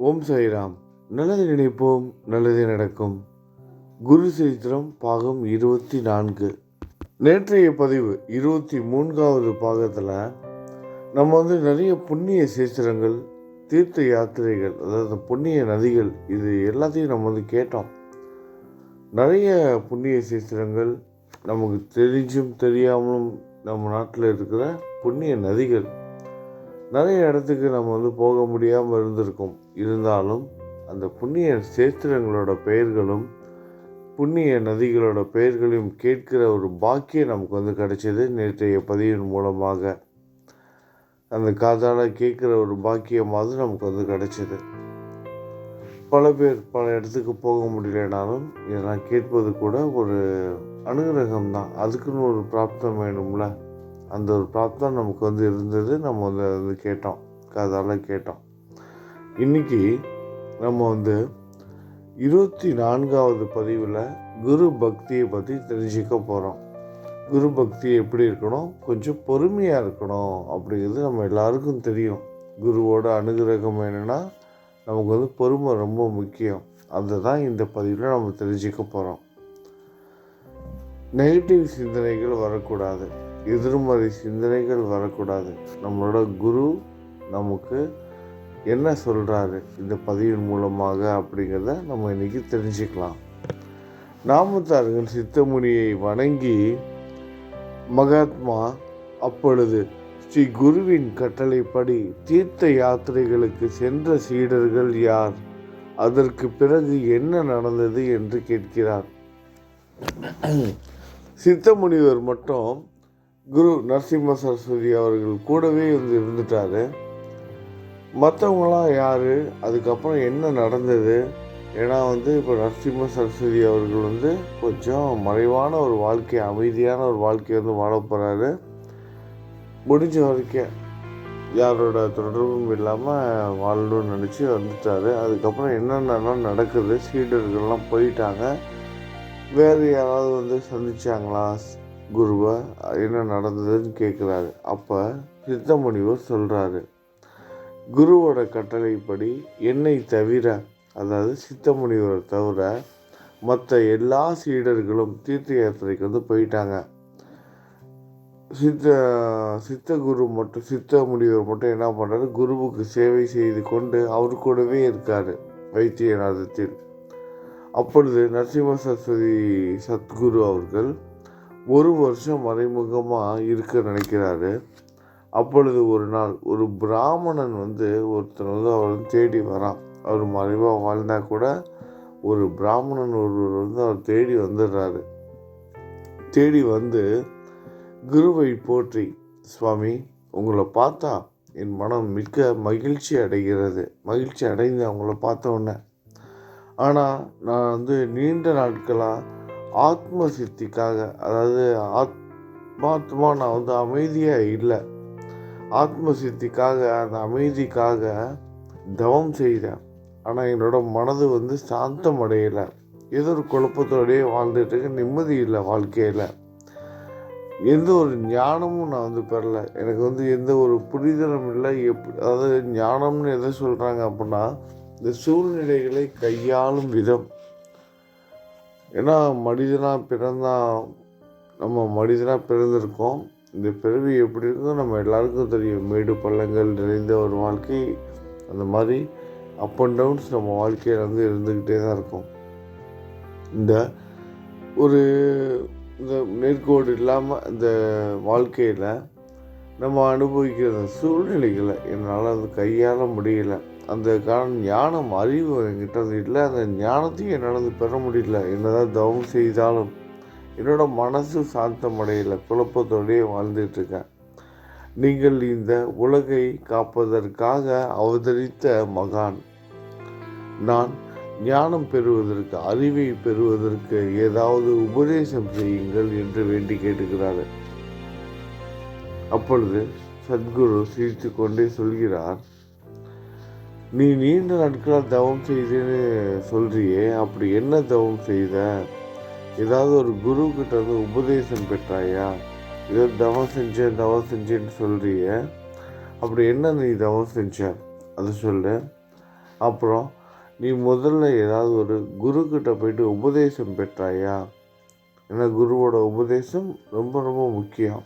ஓம் சாய்ராம். நல்லது நினைப்போம் நல்லது நடக்கும். குரு சரித்திரம் பாகம் இருபத்தி நான்கு நேற்றைய பதிவு இருபத்தி மூன்றாவது பாகத்தில் நம்ம வந்து நிறைய புண்ணிய சேத்திரங்கள் தீர்த்த யாத்திரைகள் அதாவது புண்ணிய நதிகள் இது எல்லாத்தையும் நம்ம வந்து கேட்டோம். நிறைய புண்ணிய சேத்திரங்கள் நமக்கு தெரிஞ்சும் தெரியாமலும் நம்ம நாட்டில் இருக்கிற புண்ணிய நதிகள். நிறைய இடத்துக்கு நம்ம வந்து போக முடியாமல் இருந்திருக்கோம். இருந்தாலும் அந்த புண்ணிய சேத்திரங்களோட பெயர்களும் புண்ணிய நதிகளோட பெயர்களையும் கேட்கிற ஒரு பாக்கியம் நமக்கு வந்து கிடைச்சது நேற்றைய பதிவின் மூலமாக. அந்த காதால் கேட்குற ஒரு பாக்கியமாவது நமக்கு வந்து கிடைச்சது. பல பேர் பல இடத்துக்கு போக முடியலனாலும் இதெல்லாம் கேட்பது கூட ஒரு அனுகிரகம் தான் அதுக்குன்னு ஒரு பிராப்தம் வேணும்ல? அந்த ஒரு பிராப்தம் நமக்கு வந்து இருந்தது நம்ம வந்து அது வந்து கேட்டோம். காதால் கேட்டோம். இன்னைக்கு நம்ம வந்து இருபத்தி நான்காவது பதிவில் குரு பக்தியை பற்றி தெரிஞ்சுக்க போகிறோம் குரு பக்தி எப்படி இருக்கணும்? கொஞ்சம் பொறுமையாக இருக்கணும் அப்படிங்கிறது நம்ம எல்லாருக்கும் தெரியும். குருவோட அனுகிரகம் என்னென்னா நமக்கு வந்து பொறுமை ரொம்ப முக்கியம். அதை தான் இந்த பதிவில் நம்ம தெரிஞ்சுக்க போகிறோம் நெகட்டிவ் சிந்தனைகள் வரக்கூடாது. எதிர்மறை சிந்தனைகள் வரக்கூடாது. நம்மளோட குரு நமக்கு என்ன சொல்கிறாரு இந்த பதிவின் மூலமாக அப்படிங்கிறத நம்ம இன்றைக்கி தெரிஞ்சுக்கலாம். நாமத்தார்கள் சித்தமுனியை வணங்கி மகாத்மா அப்பொழுது ஸ்ரீ குருவின் கட்டளைப்படி தீர்த்த யாத்திரைகளுக்கு சென்ற சீடர்கள் யார்? அதற்கு பிறகு என்ன நடந்தது என்று கேட்கிறார். சித்தமுனிவர் மட்டும் குரு நரசிம்ம சரஸ்வதி அவர்கள் கூடவே வந்து இருந்துட்டாரு. மற்றவங்களாம் யார்? அதுக்கப்புறம் என்ன நடந்தது? ஏன்னா வந்து இப்போ நரசிம்ம சரஸ்வதி அவர்கள் வந்து கொஞ்சம் மறைவான ஒரு வாழ்க்கை அமைதியான ஒரு வாழ்க்கையை வந்து வாழ போகிறாரு முடிஞ்ச வரைக்கும் யாரோட தொடர்பும் இல்லாமல் வாழணும்னு நினச்சி வந்துட்டார். அதுக்கப்புறம் என்னென்னலாம் நடக்குது? சீடர்கள்லாம் போயிட்டாங்க. வேறு யாராவது வந்து சந்திச்சாங்களா? குருவை என்ன நடந்ததுன்னு கேட்குறாரு அப்போ சித்தமணிவர் சொல்கிறாரு குருவோட கட்டளைப்படி என்னை தவிர அதாவது சித்தமுனிவரை தவிர மற்ற எல்லா சீடர்களும் தீர்த்த யாத்திரைக்கு வந்து போயிட்டாங்க. சித்த சித்த குரு மட்டும் சித்த முனிவர் மட்டும் என்ன பண்ணுறாரு குருவுக்கு சேவை செய்து கொண்டு அவர் கூடவே இருக்கார் வைத்தியநாதத்தில். அப்பொழுது நரசிம்ம சரஸ்வதி சத்குரு அவர்கள் ஒரு வருஷம் மறைமுகமாக இருக்க நினைக்கிறாரு. அப்பொழுது ஒரு நாள் ஒரு பிராமணன் வந்து ஒருத்தர் வந்து அவர் தேடி வரான். அவர் மறைவாக வாழ்ந்தால் கூட ஒரு பிராமணன் ஒருவர் வந்து அவர் தேடி வந்துடுறாரு. தேடி வந்து குருவை போற்றி சுவாமி உங்களை பார்த்தா என் மனம் மிக்க மகிழ்ச்சி அடைகிறது. மகிழ்ச்சி அடைந்து அவங்கள பார்த்த உடனே ஆனால் நான் வந்து நீண்ட நாட்களாக ஆத்ம சித்திக்காக அதாவது ஆத்மாத்மா நான் வந்து அமைதியாக இல்லை. ஆத்ம சித்திக்காக அந்த அமைதிக்காக தவம் செய்தேன். ஆனால் என்னோட மனது வந்து சாந்தம் அடையலை. ஏதோ ஒரு குழப்பத்தோடையே வாழ்ந்துட்டு இருக்க. நிம்மதி இல்லை வாழ்க்கையில். எந்த ஒரு ஞானமும் நான் வந்து பெறல. எனக்கு வந்து எந்த ஒரு புரிதலும் இல்லை. எப்படி அதாவது ஞானம்னு எதை சொல்கிறாங்க அப்படின்னா இந்த சூழ்நிலைகளை கையாளும் விதம். ஏன்னா மனிதனாக பிறந்தால் நம்ம மனிதனாக பிறந்திருக்கோம். இந்த பிறவி எப்படி இருக்கும் நம்ம எல்லாருக்கும் தெரியும். மேடு பள்ளங்கள் நிறைந்த ஒரு வாழ்க்கை அந்த மாதிரி அப் அண்ட் டவுன்ஸ் நம்ம வாழ்க்கையில் வந்து இருந்துக்கிட்டே தான் இருக்கும். இந்த ஒரு இந்த நேர்கோடு இல்லாமல் இந்த வாழ்க்கையில் நம்ம அனுபவிக்கிற சூழ்நிலைகளை என்னால் அது கையாள முடியல. அந்த காரணம் ஞானம் அறிவு என்கிட்ட வந்து இல்லை. அந்த ஞானத்தையும் என்னால் வந்து பெற முடியல. என்னதான் தவம் செய்தாலும் என்னோட மனசு சாந்தமடையில் குழப்பத்தோடையே வாழ்ந்துட்டுருக்கேன் நீங்கள் இந்த உலகை காப்பதற்காக அவதரித்த மகான். நான் ஞானம் பெறுவதற்கு அறிவை பெறுவதற்கு ஏதாவது உபதேசம் செய்யுங்கள் என்று வேண்டி கேட்டுக்கிறாரு அப்பொழுது சத்குரு சிரித்து கொண்டே சொல்கிறார் நீ நீண்ட நாட்களாக தவம் செய்தேன்னு சொல்றியே அப்படி என்ன தவம் செய்த? ஏதாவது ஒரு குரு கிட்ட வந்து உபதேசம் பெற்றாயா? ஏதோ தவம் செஞ்சேன் தவம் செஞ்சேன்னு சொல்கிறிய அப்படி என்ன நீ தவம் செஞ்ச? அது சொல்லு. அப்புறம் நீ முதல்ல ஏதாவது ஒரு குருக்கிட்ட போயிட்டு உபதேசம் பெற்றாயா? ஏன்னா குருவோட உபதேசம் ரொம்ப ரொம்ப முக்கியம்.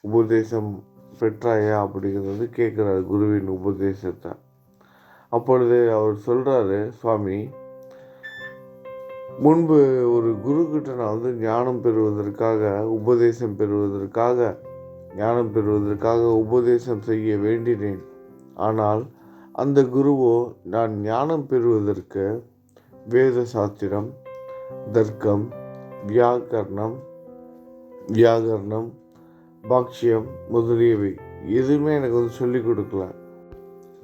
உபதேசம் பெற்றாயா அப்படிங்கிறது கேட்குறாரு குருவின் உபதேசத்தை. அப்பொழுது அவர் சொல்கிறாரு சுவாமி முன்பு ஒரு குருக்கிட்ட நான் வந்து ஞானம் பெறுவதற்காக உபதேசம் பெறுவதற்காக ஞானம் பெறுவதற்காக உபதேசம் செய்ய வேண்டினேன். ஆனால் அந்த குருவோ நான் ஞானம் பெறுவதற்கு வேத சாஸ்திரம் தர்க்கம் வியாக்கரணம் வியாகரணம் பாக்ஷியம் முதலியவை எதுவுமே எனக்கு வந்து சொல்லிக் கொடுக்கல.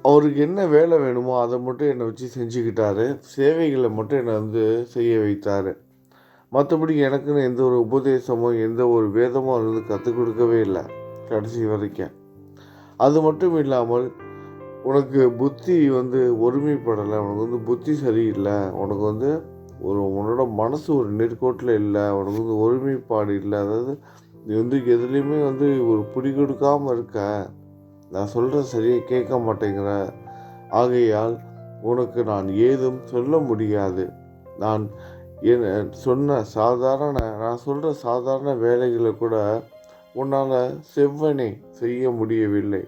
அவருக்கு என்ன வேலை வேணுமோ அதை மட்டும் என்னை வச்சு செஞ்சுக்கிட்டாரு. சேவைகளை மட்டும் என்னை வந்து செய்ய வைத்தார். மற்றபடி எனக்குன்னு எந்த ஒரு உபதேசமோ எந்த ஒரு வேதமோ அது வந்து கற்றுக் கொடுக்கவே இல்லை கடைசி வரைக்கும். அது மட்டும் இல்லாமல் உனக்கு புத்தி வந்து ஒருமைப்படலை உனக்கு வந்து புத்தி சரியில்லை உனக்கு வந்து ஒரு உன்னோட மனசு ஒரு நெருக்கோட்டில் இல்லை உனக்கு வந்து ஒருமைப்பாடு இல்லை. அதாவது நீ வந்து எதுலேயுமே வந்து ஒரு பிடி கொடுக்காமல் இருக்க. நான் சொல்கிற சரியை கேட்க மாட்டேங்கிற. ஆகையால் உனக்கு நான் ஏதும் சொல்ல முடியாது. நான் என் சொன்ன சாதாரண நான் சொல்கிற சாதாரண வேலைகளை கூட உன்னால் செவ்வனே செய்ய முடியவில்லை.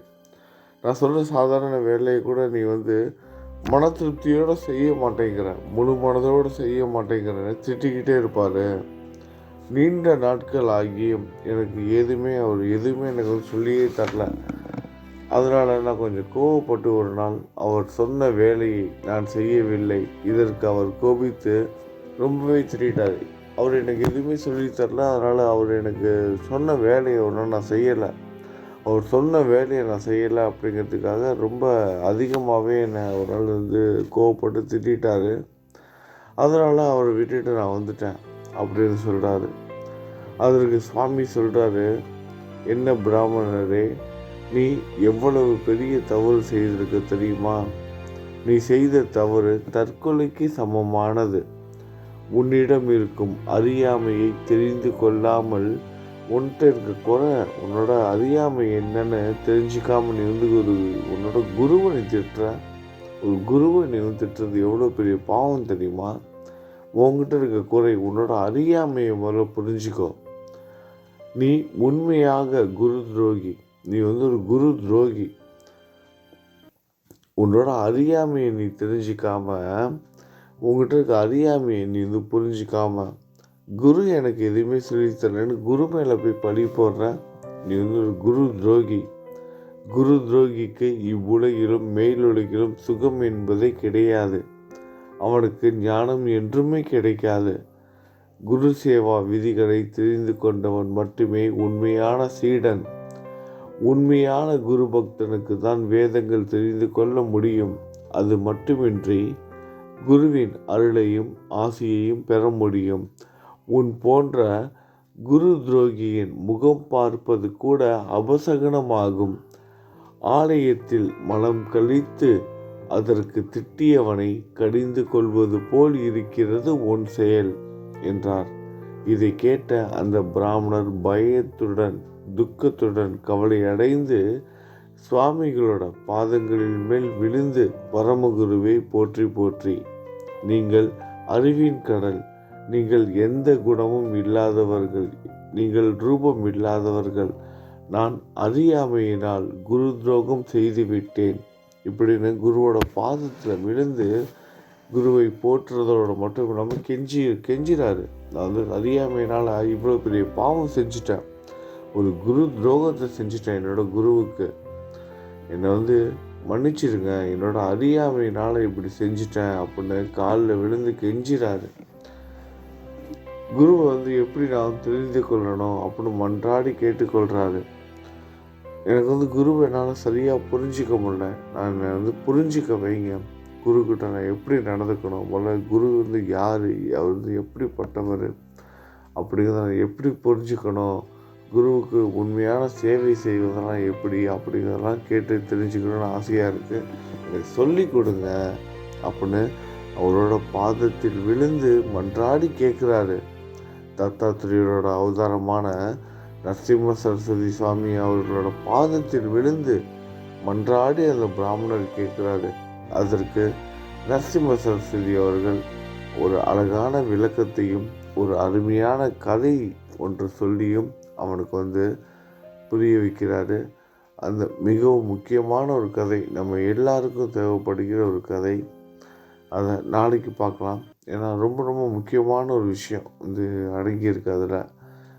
நான் சொல்கிற சாதாரண வேலையை கூட நீ வந்து மன திருப்தியோடு செய்ய மாட்டேங்கிற முழு மனதோடு செய்ய மாட்டேங்கிறன்னு திட்டிக்கிட்டே இருப்பார். நீண்ட நாட்கள் ஆகியும் எனக்கு எதுவுமே அவர் எதுவுமே எனக்கு சொல்லியே தரல. அதனால் நான் கொஞ்சம் கோவப்பட்டு ஒரு நாள் அவர் சொன்ன வேலையை நான் செய்யவில்லை. இதற்கு அவர் கோபித்து ரொம்பவே திட்டார் அவர் எனக்கு எதுவுமே சொல்லி தரல. அதனால் அவர் எனக்கு சொன்ன வேலையை ஒன்றும் நான் செய்யலை. அவர் சொன்ன வேலையை நான் செய்யலை அப்படிங்கிறதுக்காக ரொம்ப அதிகமாகவே என்னை ஒரு நாள் வந்து கோவப்பட்டு திட்டார் அதனால் அவரை விட்டுட்டு நான் வந்துட்டேன் அப்படின்னு சொல்கிறாரு அதற்கு சுவாமி சொல்கிறாரு என்ன பிராமணரே நீ எவ்வளவு பெரிய தவறு செய்திருக்க தெரியுமா? நீ செய்த தவறு தற்கொலைக்கு சமமானது. உன்னிடம் இருக்கும் அறியாமையை தெரிந்து கொள்ளாமல் உன்கிட்ட இருக்க குறை உன்னோட அறியாமை என்னன்னு தெரிஞ்சுக்காம நீ வந்து ஒரு உன்னோட குருவை நீ திட்டுற. ஒரு குருவை நீ வந்து திட்டுறது எவ்வளோ பெரிய பாவம் தெரியுமா? உங்ககிட்ட இருக்க குறை உன்னோட அறியாமையை முதல்ல புரிஞ்சுக்கோ. நீ உண்மையாக குரு துரோகி. நீ வந்து ஒரு குரு துரோகி. உன்னோட அறியாமையை நீ தெரிஞ்சிக்காம உங்ககிட்ட இருக்க அறியாமையை நீ வந்து புரிஞ்சிக்காம குரு எனக்கு எதுவுமே சொல்லித்தரலன்னு குரு மேலே போய் பழி போடுற நீ வந்து ஒரு குரு துரோகி. குரு துரோகிக்கு இவ்வுலகிலும் மேலுலகிலும் சுகம் என்பதே கிடையாது. அவனுக்கு ஞானம் என்றுமே கிடைக்காது. குரு சேவா விதிகளை தெரிந்து கொண்டவன் மட்டுமே உண்மையான சீடன். உண்மையான குரு பக்தனுக்கு தான் வேதங்கள் தெரிந்து கொள்ள முடியும். அது மட்டுமின்றி குருவின் அருளையும் ஆசையையும் பெற முடியும். உன் போன்ற குரு துரோகியின் முகம் பார்ப்பது கூட அபசகனமாகும். ஆலயத்தில் மனம் கழித்து அதற்கு திட்டியவனை கடிந்து கொள்வது போல் இருக்கிறது உன் செயல் என்றார். இதை கேட்ட அந்த பிராமணர் பயத்துடன் துக்கத்துடன் கவலை அடைந்து சுவாமிகளோட பாதங்களின் மேல் விழுந்து பரமகுருவை போற்றி போற்றி. நீங்கள் அறிவின் கடல் நீங்கள் எந்த குணமும் இல்லாதவர்கள் நீங்கள் ரூபம் இல்லாதவர்கள். நான் அறியாமையினால் குரு துரோகம் செய்துவிட்டேன். இப்படின்னு குருவோட பாதத்தில் விழுந்து குருவை போற்றுறதோட மட்டும் நம்ம கெஞ்சி கெஞ்சிறாரு. நான் வந்து அறியாமையினால் இவ்வளோ பெரிய பாவம் செஞ்சுட்டேன். ஒரு குரு துரோகத்தை செஞ்சுட்டேன். என்னோட குருவுக்கு. என்னை வந்து மன்னிச்சிருங்க. என்னோட அறியாமையினால் இப்படி செஞ்சுட்டேன் அப்படின்னு காலில் விழுந்து கெஞ்சிறாரு. குருவை வந்து எப்படி நான் தெரிந்து கொள்ளணும் அப்படின்னு மன்றாடி கேட்டுக்கொள்கிறாரு எனக்கு வந்து குருவை என்னால் சரியாக புரிஞ்சிக்க முடியல. நான் என்னை வந்து புரிஞ்சிக்க வைங்க. குருக்கிட்ட நான் எப்படி நடந்துக்கணும்? முதல்ல குரு வந்து யார்? அவர் வந்து எப்படிப்பட்டவர்? அப்படிங்கிறத நான் எப்படி புரிஞ்சுக்கணும்? குருவுக்கு உண்மையான சேவை செய்வதெல்லாம் எப்படி அப்படிங்கிறதெல்லாம் கேட்டு தெரிஞ்சுக்கணும்னு ஆசையாக இருக்குது எனக்கு சொல்லி கொடுங்க அப்படின்னு அவரோட பாதத்தில் விழுந்து மன்றாடி கேட்குறாரு. தத்தாத்திரியரோட அவதாரமான நரசிம்ம சரஸ்வதி சுவாமி அவர்களோட பாதத்தில் விழுந்து மன்றாடி அந்த பிராமணர் கேட்குறாரு. அதற்கு நரசிம்ம சரஸ்வதி அவர்கள் ஒரு அழகான விளக்கத்தையும் ஒரு அருமையான கதை ஒன்று சொல்லியும் அவனுக்கு வந்து புரிய வைக்கிறாரு. அந்த மிகவும் முக்கியமான ஒரு கதை நம்ம எல்லாருக்கும் தேவைப்படுகிற ஒரு கதை. அதை நாளைக்கு பார்க்கலாம். ஏன்னா ரொம்ப ரொம்ப முக்கியமான ஒரு விஷயம் வந்து அடங்கியிருக்கு அதில்.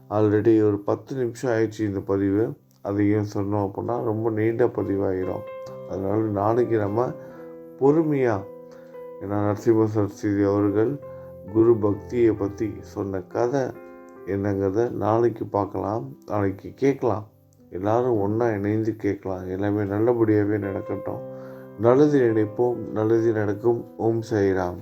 ஆல்ரெடி ஒரு பத்து நிமிஷம் ஆயிடுச்சு இந்த பதிவு. அதையும் சொன்னோம் அப்படின்னா ரொம்ப நீண்ட பதிவாயிடும் அதனால் நாளைக்கு நம்ம பொறுமையாக ஏன்னா நரசிம்ம சரஸ்வதி அவர்கள் குரு பக்தியை பற்றி சொன்ன கதை என்னங்கிறத நாளைக்கு பார்க்கலாம் நாளைக்கு கேட்கலாம். எல்லாரும் ஒன்றா இணைந்து கேட்கலாம். எல்லாமே நல்லபடியாகவே நடக்கட்டும். நல்லது நினைப்போம் நல்லது நடக்கும். ஓம் சாய்ராம்.